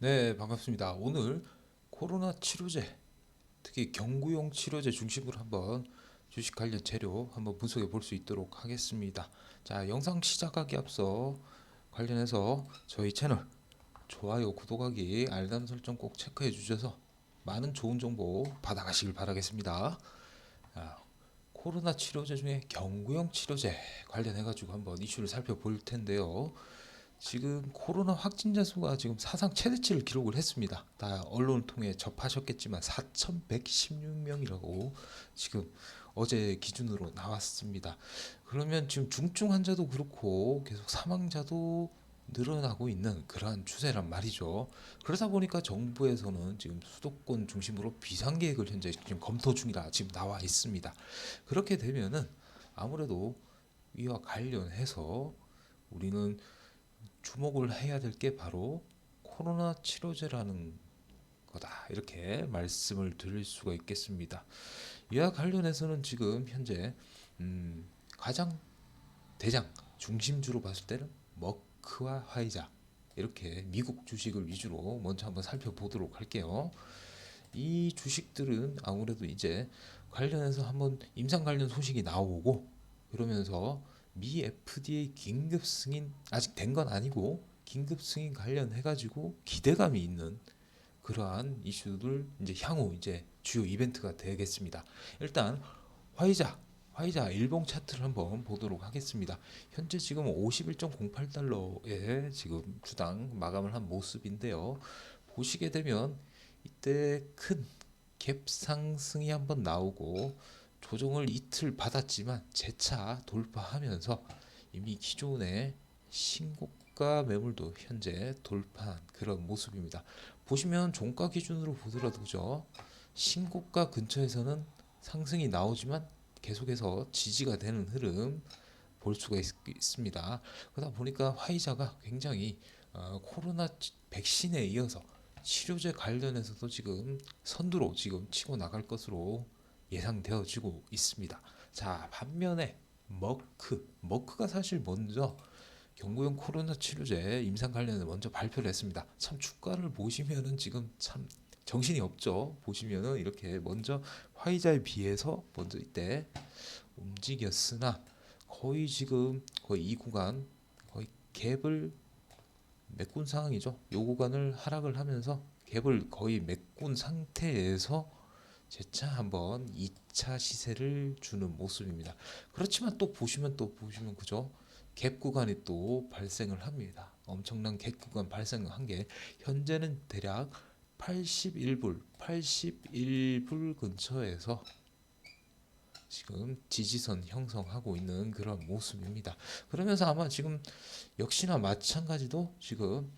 네, 반갑습니다. 오늘 코로나 치료제, 특히 경구용 치료제 중심으로 한번 주식 관련 재료 한번 분석해 볼 수 있도록 하겠습니다. 자, 영상 시작하기 앞서 관련해서 저희 채널 좋아요, 구독하기, 알람 설정 꼭 체크해 주셔서 많은 좋은 정보 받아가시길 바라겠습니다. 아, 코로나 치료제 중에 경구용 치료제 관련해 가지고 한번 이슈를 살펴볼 텐데요. 지금 코로나 확진자 수가 지금 사상 최대치를 기록을 했습니다. 다 언론을 통해 접하셨겠지만 4,116명이라고 지금 어제 기준으로 나왔습니다. 그러면 지금 중증 환자도 그렇고 계속 사망자도 늘어나고 있는 그러한 추세란 말이죠. 그러다 보니까 정부에서는 지금 수도권 중심으로 비상 계획을 현재 지금 검토 중이라 지금 나와 있습니다. 그렇게 되면은 아무래도 이와 관련해서 우리는 주목을 해야 될 게 바로 코로나 치료제라는 거다. 이렇게 말씀을 드릴 수가 있겠습니다. 이와 관련해서는 지금 현재 음, 가장 대장 중심주로 봤을 때는 머크와 화이자 이렇게 미국 주식을 위주로 먼저 한번 살펴보도록 할게요. 이 주식들은 아무래도 이제 관련해서 한번 임상 관련 소식이 나오고 그러면서 미 FDA 긴급 승인 아직 된 건 아니고 긴급 승인 관련해 가지고 기대감이 있는 그러한 이슈들 이제 향후 이제 주요 이벤트가 되겠습니다. 일단 화이자 화이자 일봉 차트를 한번 보도록 하겠습니다. 현재 지금 51.08달러에 지금 주당 마감을 한 모습인데요. 보시게 되면 이때 큰 갭 상승이 한번 나오고 조정을 이틀 받았지만 재차 돌파하면서 이미 기존의 신고가 매물도 현재 돌파한 그런 모습입니다. 보시면 종가 기준으로 보더라도 그죠? 신고가 근처에서는 상승이 나오지만 계속해서 지지가 되는 흐름 볼 수가 있, 습니다 그러다 보니까 화이자가 굉장히 어, 코로나 백신에 이어서 치료제 관련해서도 지금 선두로 지금 치고 나갈 것으로 예상되어지고 있습니다. 자, 반면에 머크, 머크가 사실 먼저 경구용 코로나 치료제 임상 관련해 먼저 발표를 했습니다. 참 주가를 보시면은 지금 참 정신이 없죠. 보시면은 이렇게 먼저 화이자에 비해서 먼저 이때 움직였으나 거의 지금 거의 이 구간 거의 갭을 메꾼 상황이죠. 요 구간을 하락을 하면서 갭을 거의 메꾼 상태에서 재차 한번 2차 시세를 주는 모습입니다. 그렇지만 또 보시면 또 보시면 그죠? 갭 구간이 또 발생을 합니다. 엄청난 갭 구간 발생한 게 현재는 대략 81불, 81불 근처에서 지금 지지선 형성하고 있는 그런 모습입니다. 그러면서 아마 지금 역시나 마찬가지로 지금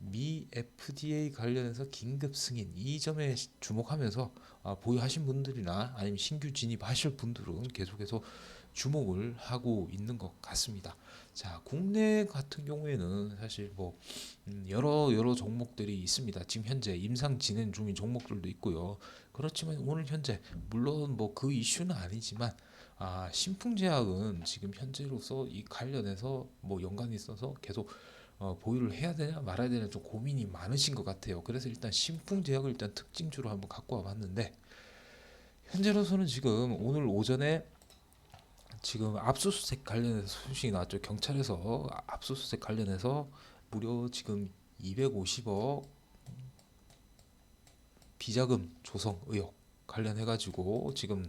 미 FDA 관련해서 긴급 승인 이 점에 주목하면서 아, 보유하신 분들이나 아니면 신규 진입하실 분들은 계속해서 주목을 하고 있는 것 같습니다. 자, 국내 같은 경우에는 사실 뭐 음, 여러 여러 종목들이 있습니다. 지금 현재 임상 진행 중인 종목들도 있고요. 그렇지만 오늘 현재 물론 뭐 그 이슈는 아니지만 아, 신풍제약은 지금 현재로서 이 관련해서 뭐 연관이 있어서 계속 어, 보유를 해야 되냐 말아야 되냐 좀 고민이 많으신 것 같아요. 그래서 일단 신풍 제약을 일단 특징주로 한번 갖고 와봤는데 현재로서는 지금 오늘 오전에 지금 압수수색 관련해서 소식이 나왔죠. 경찰에서 압수수색 관련해서 무려 지금 250억 비자금 조성 의혹 관련해 가지고 지금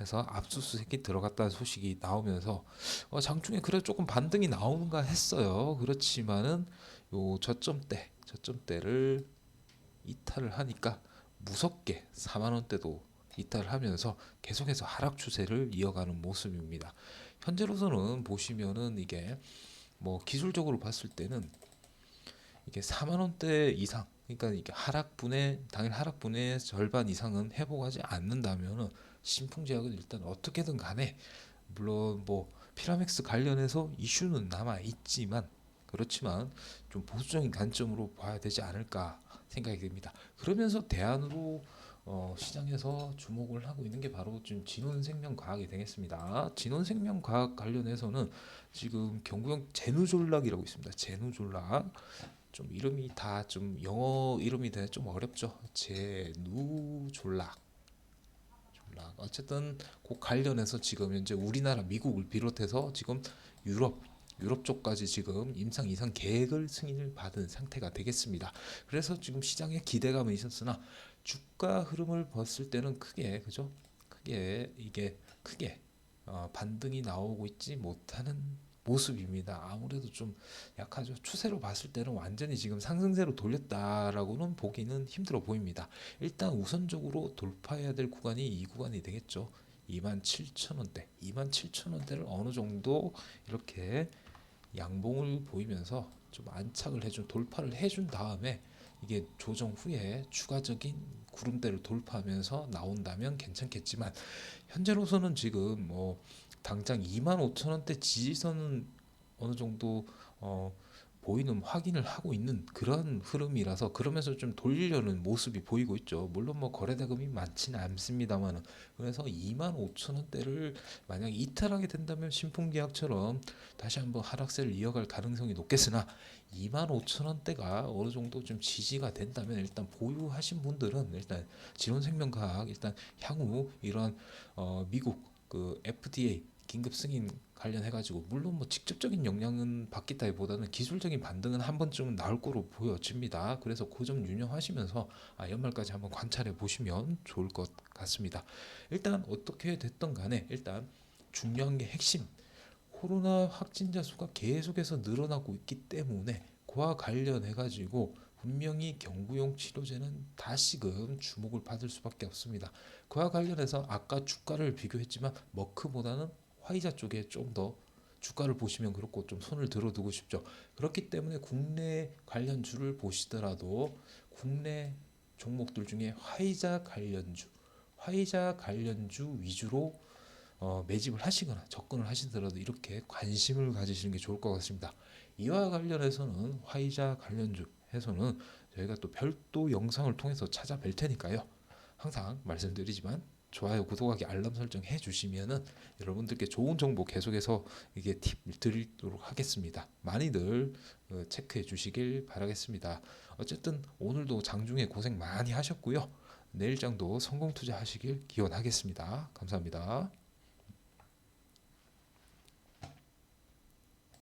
해서 압수수색이 들어갔다는 소식이 나오면서 어, 장중에 그래 조금 반등이 나오는가 했어요. 그렇지만은 요 저점대 저점대를 이탈을 하니까 무섭게 4만 원대도 이탈을 하면서 계속해서 하락 추세를 이어가는 모습입니다. 현재로서는 보시면은 이게 뭐 기술적으로 봤을 때는 이게 4만 원대 이상 그러니까 이게 하락분의 당일 하락분의 절반 이상은 회복하지 않는다면은 신풍제약은 일단 어떻게든 간에 물론 뭐 피라맥스 관련해서 이슈는 남아 있지만 그렇지만 좀 보수적인 관점으로 봐야 되지 않을까 생각이 듭니다. 그러면서 대안으로 어, 시장에서 주목을 하고 있는 게 바로 지금 진원생명과학이 되겠습니다. 진원생명과학 관련해서는 지금 경구형 제누졸락이라고 있습니다. 제누졸락 좀 이름이 다 좀 영어 이름이 되좀 어렵죠. 제누졸락. 졸락. 어쨌든 그 관련해서 지금 현재 우리나라 미국을 비롯해서 지금 유럽 유럽 쪽까지 지금 임상 이상 계획을 승인을 받은 상태가 되겠습니다. 그래서 지금 시장에 기대감은 있었으나 주가 흐름을 봤을 때는 크게 그죠? 크게 이게 크게 어, 반등이 나오고 있지 못하는 모습입니다. 아무래도 좀 약하죠. 추세로 봤을 때는 완전히 지금 상승세로 돌렸다라고는 보기는 힘들어 보입니다. 일단 우선적으로 돌파해야 될 구간이 이 구간이 되겠죠. 27,000원대, 27,000원대를 어느 정도 이렇게 양봉을 보이면서 좀 안착을 해준 돌파를 해준 다음에 이게 조정 후에 추가적인 구름대를 돌파하면서 나온다면 괜찮겠지만 현재로서는 지금 뭐 당장 25,000원대 지지선은 어느 정도 어 보이는 확인을 하고 있는 그런 흐름이라서 그러면서 좀 돌리려는 모습이 보이고 있죠. 물론 뭐 거래대금이 많지는 않습니다만은 그래서 25,000원대를 만약 이탈하게 된다면 신풍계약처럼 다시 한번 하락세를 이어갈 가능성이 높겠으나 25,000원대가 어느 정도 좀 지지가 된다면 일단 보유하신 분들은 일단 지론생명과학 일단 향후 이런 어 미국 그 FDA 긴급 승인 관련해 가지고 물론 뭐 직접적인 영향은 받겠다기보다는 기술적인 반등은 한 번쯤은 나올 거로 보여집니다. 그래서 그 점 유념하시면서 아, 연말까지 한번 관찰해 보시면 좋을 것 같습니다. 일단 어떻게 됐던 간에 일단 중요한 게 핵심 코로나 확진자 수가 계속해서 늘어나고 있기 때문에 그와 관련해 가지고 분명히 경구용 치료제는 다시금 주목을 받을 수밖에 없습니다. 그와 관련해서 아까 주가를 비교했지만 머크보다는 화이자 쪽에 좀 더 주가를 보시면 그렇고 좀 손을 들어두고 싶죠. 그렇기 때문에 국내 관련주를 보시더라도 국내 종목들 중에 화이자 관련주, 화이자 관련주 위주로 어, 매집을 하시거나 접근을 하시더라도 이렇게 관심을 가지시는 게 좋을 것 같습니다. 이와 관련해서는 화이자 관련주 해서는 저희가 또 별도 영상을 통해서 찾아뵐 테니까요. 항상 말씀드리지만 좋아요, 구독하기, 알람 설정 해주시면은 여러분들께 좋은 정보 계속해서 이게 팁 드리도록 하겠습니다. 많이들 어, 체크해 주시길 바라겠습니다. 어쨌든 오늘도 장중에 고생 많이 하셨고요. 내일장도 성공 투자하시길 기원하겠습니다. 감사합니다.